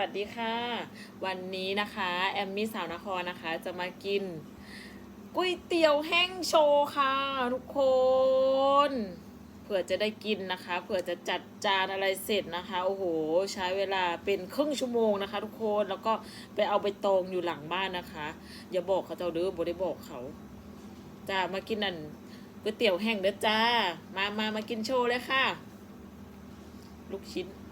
วัสดีค่ะ วันนี้นะคะ แอมมี่สาวนครนะคะ จะมากินก๋วยเตี๋ยวแห้งโชว์ค่ะ ทุกคนเผื่อจะได้กินนะคะเผื่อจะจัดจานอะไรเสร็จนะคะ โอ้โห ใช้เวลาเป็นครึ่งชั่วโมงนะคะ ทุกคนแล้วก็ไปเอาไปตองอยู่หลังบ้านนะคะ อย่าบอกเขาเจ้าเด้อบ่ได้บอกเขาจ้ามากินนั่นก๋วยเตี๋ยวแห้งเด้อจ้า มามามากินโชว์เลยค่ะ ลูกชิ้นกิน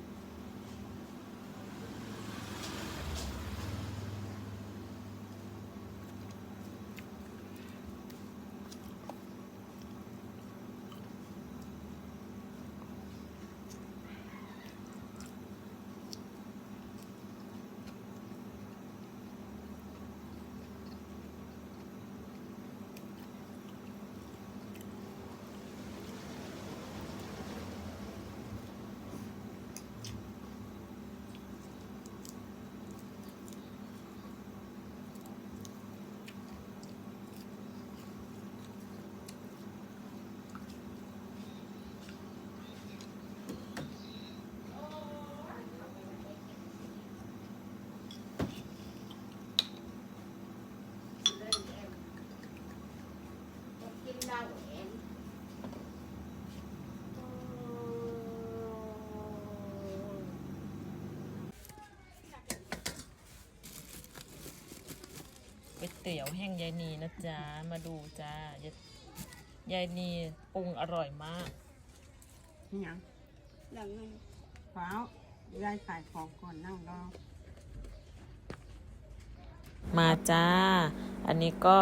เตี๋ยวแห้งยายนีนะจ๊ะ มาดูจ้ายายยายนีปรุงอร่อยมากนี่ยังหลังนึงฟ้าวได้ขายของก่อนนั่งรอมาจ้า อันนี้ก็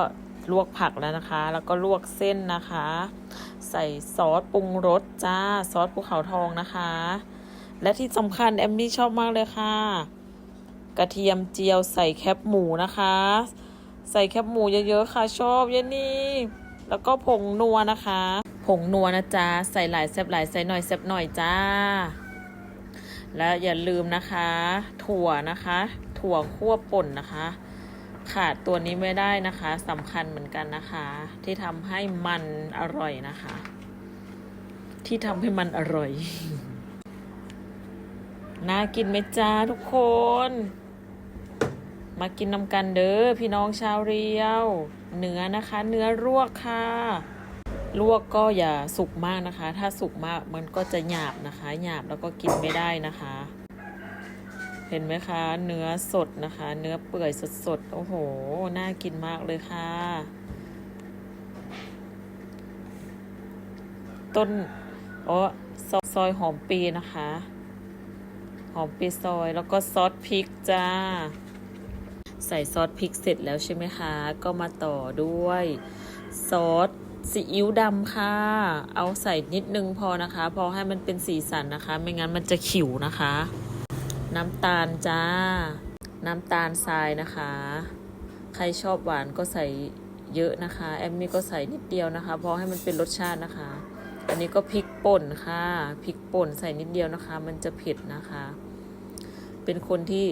ลวกผักแล้วนะคะ แล้วก็ลวกเส้นนะคะ ใส่ซอสปรุงรสจ้า ซอสภูเขาทองนะคะ และที่สำคัญแอมมี่ชอบมากเลยค่ะ กระเทียมเจียวใส่แคบหมูนะคะ ใส่แคบหมูเยอะๆค่ะชอบเยนนี่แล้วก็ผงนัวนะคะ ผงนัวนะจ๊ะใส่หลายแซบหลายใส่หน่อยแซบหน่อยจ้า และอย่าลืมนะคะ ถั่วนะคะ ถั่วคั่วป่นนะคะ ขาดตัวนี้ไม่ได้นะคะสำคัญเหมือนกันนะคะ ที่ทำให้มันอร่อยนะคะ ที่ทำให้มันอร่อยน่ากินไหมจ้าทุกคน มากินนำกันเด้อพี่น้องชาวเรียว เนื้อนะคะ เนื้อลวกค่ะลวกก็อย่าสุกมากนะคะ ถ้าสุกมากมันก็จะหยาบนะคะ หยาบแล้วก็กินไม่ได้นะคะ เห็นไหมคะ เนื้อสดนะคะ เนื้อเปื่อยสดๆโอ้โห น่ากินมากเลยค่ะ ต้นโอ้ซอซอยหอมปีนะคะ หอมปีซอยแล้วก็ซอสพริกจ้า ใส่ซอสพริกเสร็จแล้วใช่ไหมคะ ก็มาต่อด้วยซอสซีอิ๊วดำค่ะ เอาใส่นิดนึงพอนะคะ พอให้มันเป็นสีสันนะคะ ไม่งั้นมันจะขิวนะคะ น้ำตาลจ้า น้ำตาลทรายนะคะ ใครชอบหวานก็ใส่เยอะนะคะ แอมมี่ก็ใส่นิดเดียวนะคะพราะให้มันเป็นรสชาตินะคะ อันนี้ก็พริกป่นค่ะ พริกป่นใส่นิดเดียวนะคะ มันจะเผ็ดนะคะ เป็นคนที่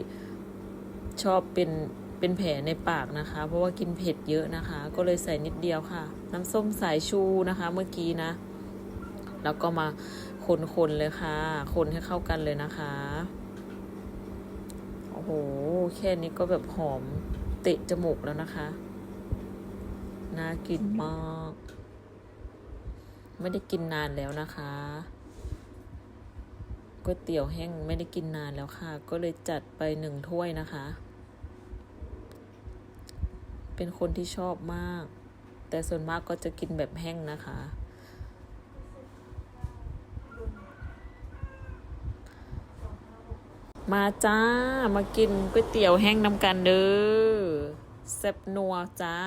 ชอบเป็นเป็นแผลในปากนะคะ เพราะว่ากินเผ็ดเยอะนะคะ ก็เลยใส่นิดเดียวค่ะ น้ำส้มสายชูนะคะ เมื่อกี้นะ แล้วก็มาคนๆเลยค่ะ คนให้เข้ากันเลยนะคะ โอ้โห แค่นี้ก็แบบหอมเตะจมูกแล้วนะคะ น่ากินมาก ไม่ได้กินนานแล้วนะคะก๋วยเตี๋ยวแห้งไม่ได้กินนานแล้วค่ะ ก็เลยจัดไปหนึ่งถ้วยนะคะ เป็นคนที่ชอบมาก แต่ส่วนมากก็จะกินแบบแห้งนะคะ มาจ้า มากินก๋วยเตี๋ยวแห้งน้ำกันเด้อแซ่บนัวจ้า